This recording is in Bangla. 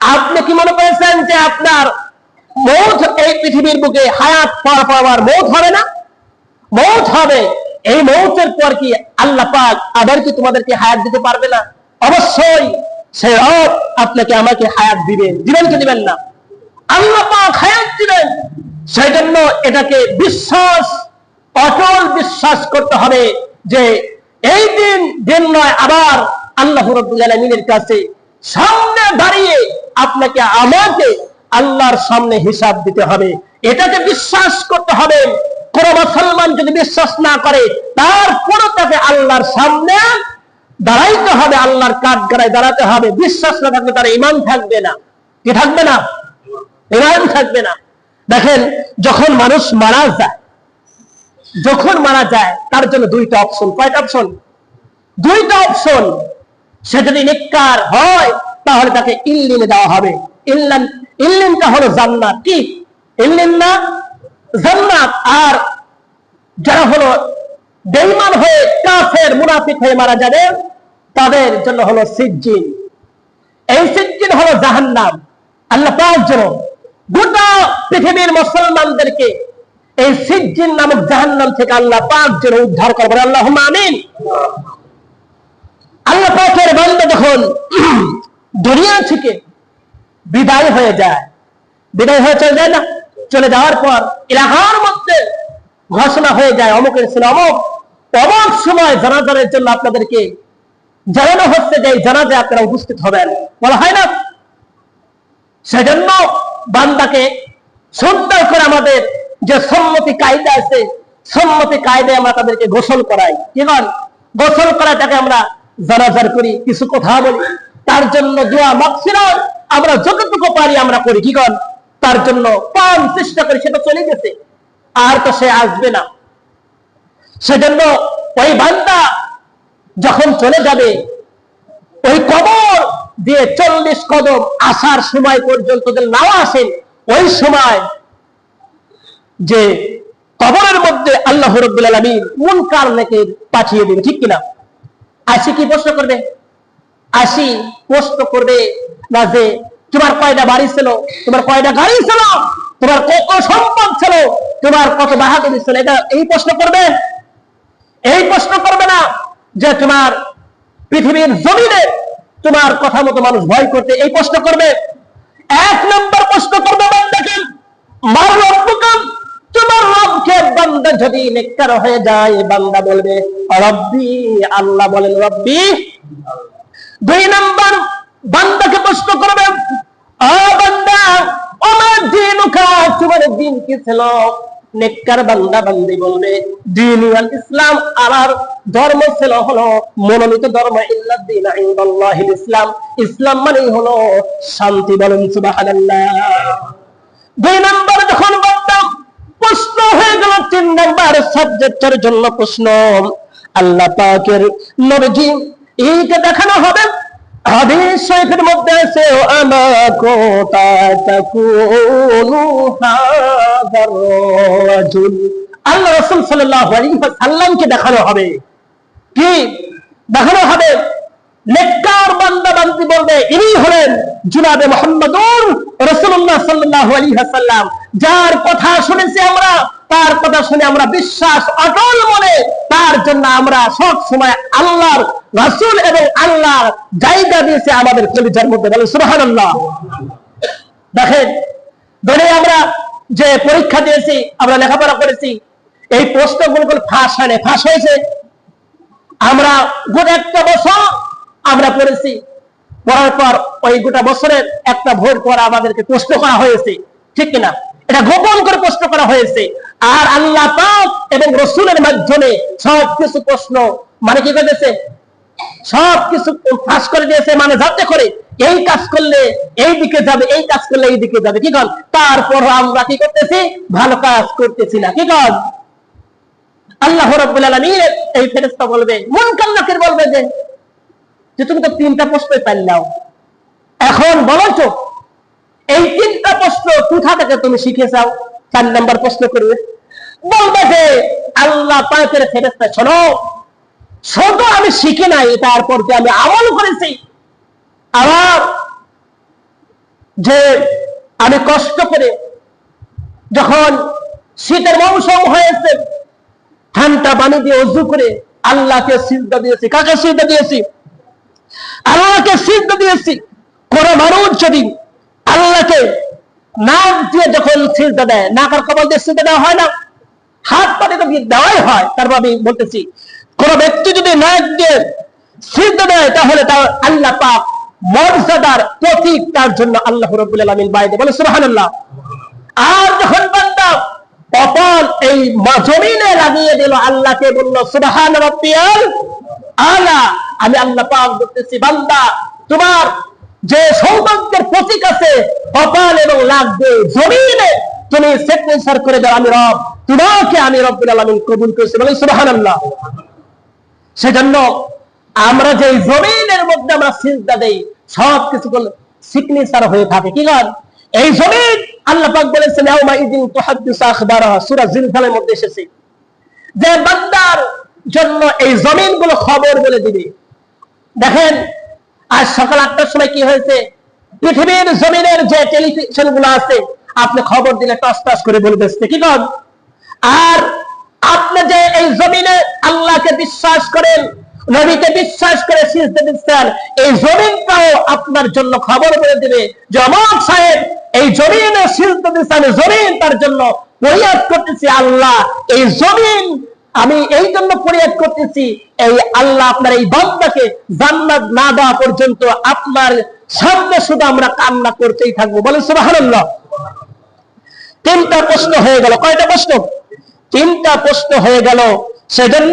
আপনি কি মনে করেছেন যে আপনার মৌত এই পৃথিবীর বুকে হায়াত পর পর মৌত হবে না? মৌত হবে। এই মৌতের পর কি আল্লাহ পাক আবার কি তোমাদেরকে হায়াত দিতে পারবে না? অবশ্যই। সে রব আপনাকে আমাকে হায়াত দিবেন। দিবেন কি দিবেন না? আল্লাহ পাক হায়াত দিবেন। সেই জন্য এটাকে বিশ্বাস, অটল বিশ্বাস করতে হবে যে এই দিন দিন নয়, আবার আল্লাহ রব্বুল আলমিনের কাছে সামনে দাঁড়িয়ে আপনাকে আমাকে আল্লাহর সামনে হিসাব দিতে হবে। এটাকে বিশ্বাস করতে হবে। কোন মুসলমান যদি বিশ্বাস না করে তারপরে তাকে আল্লাহর সামনে দাঁড়াইতে হবে, আল্লাহর কাঠ গড়ায় দাঁড়াতে হবে। বিশ্বাস না থাকলে তার ইমান থাকবে না। কি থাকবে না? ইমান থাকবে না। দেখেন, যখন মানুষ মারা যায়, যখন মারা যায়, তার জন্য দুইটা অপশন কয়টা অপশন দুইটা অপশন সে যদি নিকার হয়, তাহলে তাকে ইল্লিনে দেওয়া হবে। ইল্লান, ইল্লিনটা হলো জান্নাত। কি? ইল্লিন না? জান্নাত। আর যারা হলো বেঈমান হয়ে কাফের, মুনাফিক হয়ে মারা যাবে, তাদের জন্য হলো সিজ্জিন। এই সিজ্জিন হলো জাহান্নাম। আল্লাহ পাক যেন গোটা পৃথিবীর মুসলমানদেরকে এই সিজ্জিন নামক জাহান্নাম থেকে আল্লাহ পাক যেন উদ্ধার করবেন আল্লাহ আমিন। আল্লাহ পাকের বান্দা যখন দুনিয়া থেকে বিদায় হয়ে যায়, বিদায় হয়ে চলে যায় না? চলে যাওয়ার পর এলাকার মধ্যে ঘোষণা হয়ে যায় অমুকের ছিল অমুক। অমুক সময় জানাজারের জন্য আপনাদেরকে জানানো হচ্ছে যে জানাজে আপনারা উপস্থিত হবেন। বলা হয় না? সেজন্য বান্দাকে সুন্দর করে আমাদের যে সম্মতি কায়দা আছে, সম্মতি কায়দায় আমরা তাদেরকে গোসল করাই। কি গোসল করাটাকে আমরা জানাজার করি, কিছু কথা বলি। তার জন্য দোয়া মাকসিরাত আমরা যতটুকু পারি আমরা করি, কি কর তার জন্য পান চেষ্টা করি, সেটা চলে গেছে। আর তো সে আসবে না। সেজন্য ওই বান্দা যখন চলে যাবে, ওই কবর দিয়ে চল্লিশ কদম আসার সময় পর্যন্ত নাও আসেন, ওই সময় যে কবরের মধ্যে আল্লাহ রব্বুল আলমী কোন কারণকে পাঠিয়ে দেবে ঠিক কিনা? আসি কি প্রশ্ন করবে? আসি প্রশ্ন করবে না যে, তোমার কয়টা বাড়ি ছিল? তোমার কয়টা গাড়ি ছিল? তোমার কত সম্পদ ছিল? তোমার কত বাহাদুরি ছিল? এটা এই প্রশ্ন করবে? এই প্রশ্ন করবে না যে, তোমার পৃথিবীর জমিনে তোমার কথা মতো মানুষ ভয় করতে এই প্রশ্ন করবে। এক নম্বর প্রশ্ন করবে বান্দাকে মার রব্বুকাম তোমার রবকে বান্দা যদি নেককার হয়ে যায় বান্দা বলবে, রব্বি, আল্লাহ বলেন, রব্বি, দুই নম্বর বান্দাকে প্রশ্ন করবে, ও বান্দা, আমার দিন তোমার দিন কি ছিল? নেককার বান্দা বান্দি বলবে, দিন ইসলাম, আমার ধর্ম ছিল হলো মনোনীত ধর্ম ইনদাল্লাহিল ইসলাম। ইসলাম মানে হলো শান্তি বলেন, সুবহানাল্লাহ। দুই নম্বর যখন প্রশ্ন হয়ে গেল তিন নম্বর সাবজেক্টের জন্য প্রশ্ন। আল্লাহ পাকের নবজি, এইটা দেখানো হবে। মধ্যে আছে হাদার রাজুল। আল্লাহ দেখানো হবে। কি? দেখানো হবে। নেককার বান্দা বান্দি বলবে, ইনি হলেন জুনাবে মোহাম্মদুর রাসূলুল্লাহ সাল্লাল্লাহু আলাইহি ওয়াসাল্লাম। যার কথা শুনেছি আমরা, তার কথা শুনে আমরা বিশ্বাস অটল মনে, তার জন্য আমরা সব সময় আল্লাহর রাসূল এবং আল্লাহর জায়গা দিয়েছে আমাদের কলিজার মধ্যে। বলে, সুবহানাল্লাহ। দেখেন, ধরে আমরা যে পরীক্ষা দিয়েছি, আমরা লেখাপড়া করেছি, এই প্রশ্নগুলো ফাঁস হয় ফাঁস হয়েছে। আমরা গোটা একটা বছর আমরা পড়েছি, পড়ার পর ওই গোটা বছরের একটা ভোর পর আমাদেরকে প্রশ্ন করা হয়েছে, ঠিক কিনা? এটা গোপন করে প্রশ্ন করা হয়েছে। আর আল্লাহ পাক এবং রসুলের মাধ্যমে সব কিছু প্রশ্ন মানে কি করেছে? সব কিছু ফাঁস করে দিয়েছে মানে যাতে করে এই কাজ করলে এই দিকে যাবে, এই কাজ করলে এই দিকে যাবে। কি কর তারপর আমরা কি করতেছি? ভালো কাজ করতেছি না। কি কর আল্লাহ এই ফেরেস্তা বলবে মন কান্নাকের বলবে যে তুমি তো তিনটা প্রশ্নই পাইলাও এখন বলো তো, এই তিনটা প্রশ্ন কোথা থেকে তুমি শিখে চাও চার নাম্বার প্রশ্ন করবে। বলবে যে, আল্লাহ পাকের ফেরেশতা শোনো, শুধু আমি শিখি নাই, তারপর যে আমি আমল করেছি আবার যে আমি কষ্ট করে যখন শীতের মৌসুম হয়েছে ঠান্ডা পানি দিয়ে অজু করে আল্লাহকে সিদ্ধা দিয়েছি। কাকে সিদ্ধা দিয়েছি? আল্লাহকে সিদ্ধা দিয়েছি। কোন মানুষ যদি আল্লাহকে নাক দিয়ে যখন সিদ্ধা দেয়, নাক আর কপাল দিয়ে সিদ্ধা দেওয়া হয় না, হাত পাতে তো দেওয়াই হয়। তারপর আমি বলতেছি, কোন ব্যক্তি যদি নাক দিয়ে সিদ্ধা দেয়, তাহলে তার আল্লাহ পাক মর্যাদার প্রতীক তার জন্য আল্লাহ রব্বুল আলমিন বাইরে বলে সুবহানাল্লাহ। আর যখন বান্দা কপাল এই জমিনে লাগিয়ে দিল, আল্লাহকে বলল, সুবহান আলা। আমি আল্লাহ পাক বলতেছি, বান্দা, তোমার যে সৌভাগ্যের প্রতীক আছে, কপাল এবং লাগবে জমিনে তুমি সিগনেচার করে দাও, আমি রব তোমাকে, আমি রব্বুল আলামিন কবুল করেছি। বলে সুবহানাল্লাহ। সেজন্য আমরা যে জমিনের মধ্যে আমরা সিজদা দেই, সব কিছু সিগনেচার হয়ে থাকে। কি গান এই জমিন আল্লাহ পাক বলেছেন, ইয়াউমা ইদিন তুহাদ্দিসু আখবারাহা, সূরা জিলজালের মধ্যে এসেছে। যে বান্দার জন্য এই জমিনগুলো খবর বলে দিবে। দেখেন আজ সকাল আটটার সময় কি হয়েছে? পৃথিবীর জমিনের যে টেলিভিশনগুলো আছে, আপনি খবর দিলে টস টস করে বলে দিচ্ছে। কি কন? আর আপনি যে এই জমিনে আল্লাহকে বিশ্বাস করেন, নবীকে বিশ্বাস করে সিজদে দিচ্ছেন, এই জমিনটাও আপনার জন্য খবর বলে দিবে। যে অমক সাহেব, এই জমিনে সিজদে দিচ্ছেন, জমিন তার জন্য পরিয়াদ করতেছি আল্লাহ। এই জমিন আমি এই জন্য ফরিয়াদ করতেছি, এই আল্লাহ আপনার এই বান্দাকে জান্নাত না দেওয়া পর্যন্ত আপনার সামনে শুধু আমরা কান্না করতেই থাকব। বলে সুবহানাল্লাহ। তিনটা প্রশ্ন হয়ে গেল। কয়টা প্রশ্ন? তিনটা প্রশ্ন হয়ে গেল। সেজন্য